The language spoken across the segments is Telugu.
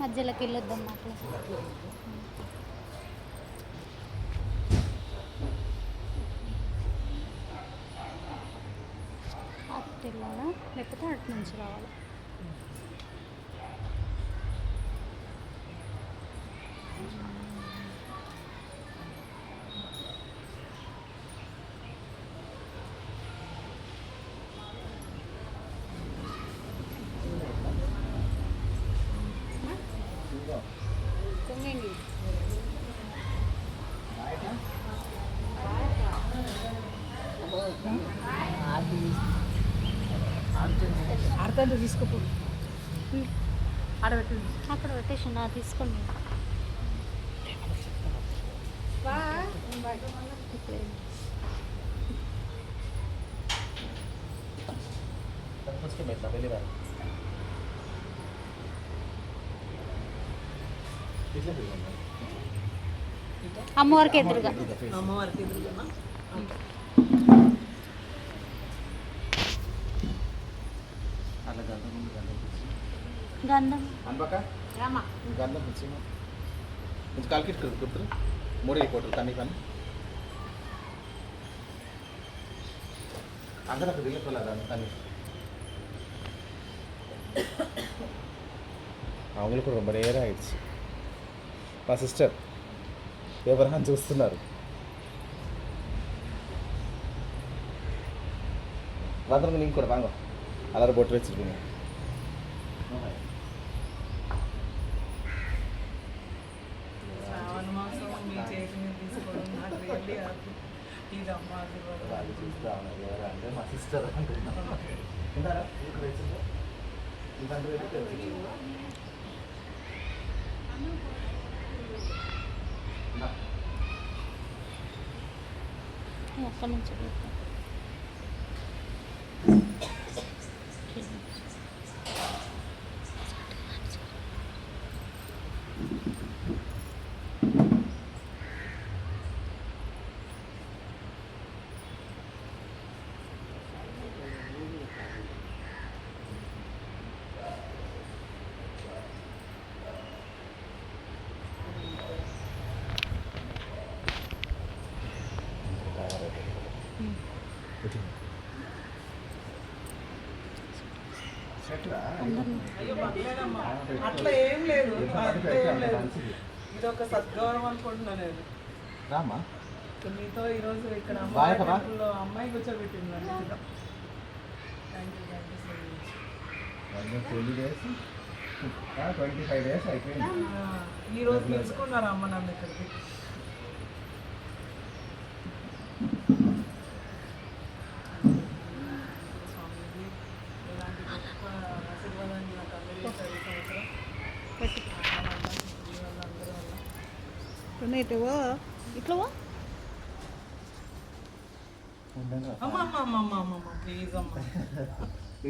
మధ్యలోకి వెళ్ళొద్దాం అట్లా అటు వెళ్ళాలా లేకపోతే అటు నుంచి రావాలి? అర్థం తీసుకోపో ఆడబెట్టి. అక్కడ పెట్టేసి నా తీసుకోండి అమ్మవారికి ఎదురుగా. అమ్మవారికి ఎదురుగా అట్లా గంధం ముందు గంధం పిచ్చి గంధం అన్బక రామా గంధం పిచ్చి కొంచెం కాల్కిట్ గుర్తురు మూడు అయిపోతారు తన్ని పని అందరూ అక్కడ వెళ్ళిపోలేదు తన్ని அவங்களுக்கு కూడా ரொம்ப நேரம் ஆயிடுச்சு మా సిస్టర్ ఎవరైనా చూస్తున్నారు வந்துருங்க நீங்கள் கூட வாங்க எல்லாரும் போட்டு ఇది అమ్మ ఆశీర్వాదం. వాళ్ళు చూస్తాను ఎవరు అంటే మా సిస్టర్ అంటున్నాను ఉంటారా ఇక్కడ వచ్చిందా ఇంకంటే అక్కడి నుంచి అట్లా ఏం లేదు. ఏం లేదు. ఇది ఒక సద్గౌరవం అనుకుంటున్నాను నేను. రామా మీతో ఈరోజు ఇక్కడ? అమ్మాయి కూర్చోబెట్టింది ఈ రోజు పిలుచుకున్నారు అమ్మ నన్ను ఇక్కడికి స్వామీజీ ఇలాంటి గొప్ప ఆశీర్వాదాన్ని నాకు అందజేశారు ఈ సంవత్సరం మా నాన్న, మీ వల్ల అందరి వల్ల. ఇట్లా పో. అమ్మ అమ్మ అమ్మ అమ్మ అమ్మ అమ్మ ప్లీజ్ అమ్మ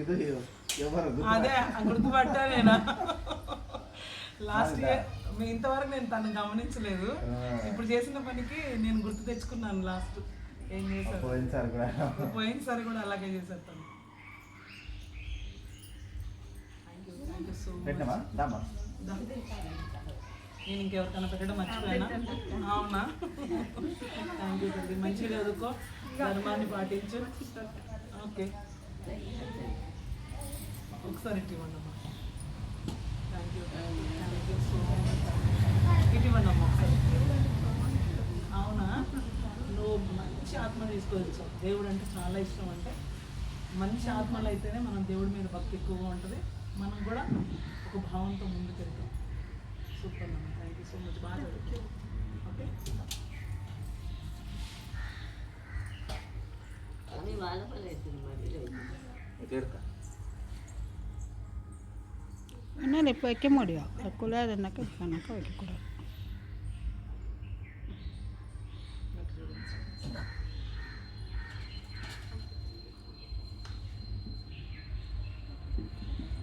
ఇది ఎవరు? అదే గుర్తుపట్టా నేను. లాస్ట్ ఇయర్ మీ ఇంతవరకు నేను తను గమనించలేదు. ఇప్పుడు చేసిన పనికి నేను గుర్తు తెచ్చుకున్నాను లాస్ట్ ఏం చేశాను పోయినసారి కూడా. అలాగే చేశారు తను. Thank you thank you so much నేను ఇంకెవరికైనా పెట్టడం మర్చిపోయానా? అవునా? థ్యాంక్ యూ తల్లి. మంచిగా చదువుకో. ధర్మాన్ని పాటించు. ఓకే. ఒకసారి ఇటు ఇవ్వండి అమ్మా. Thank you thank you so much ఇటు ఇవ్వండి అమ్మా ఒకసారి. అవునా? నువ్వు మంచి ఆత్మ తీసుకోవచ్చు. దేవుడు అంటే చాలా ఇష్టం అంటే మంచి ఆత్మలు అయితేనే మనం దేవుడి మీద భక్తి ఎక్కువగా ఉంటుంది. మనం కూడా ఒక భావంతో ముందుకు వెళ్తాం. Super ma'am thank you so much బాగా ఓకే ఎక్కడ వెక్కడ వెక్కడ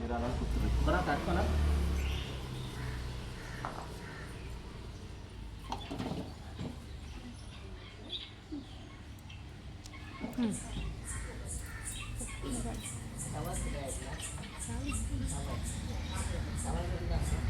మీరు అలా కూర్చోండి ఒకరా కట్టుకోనా చాలు.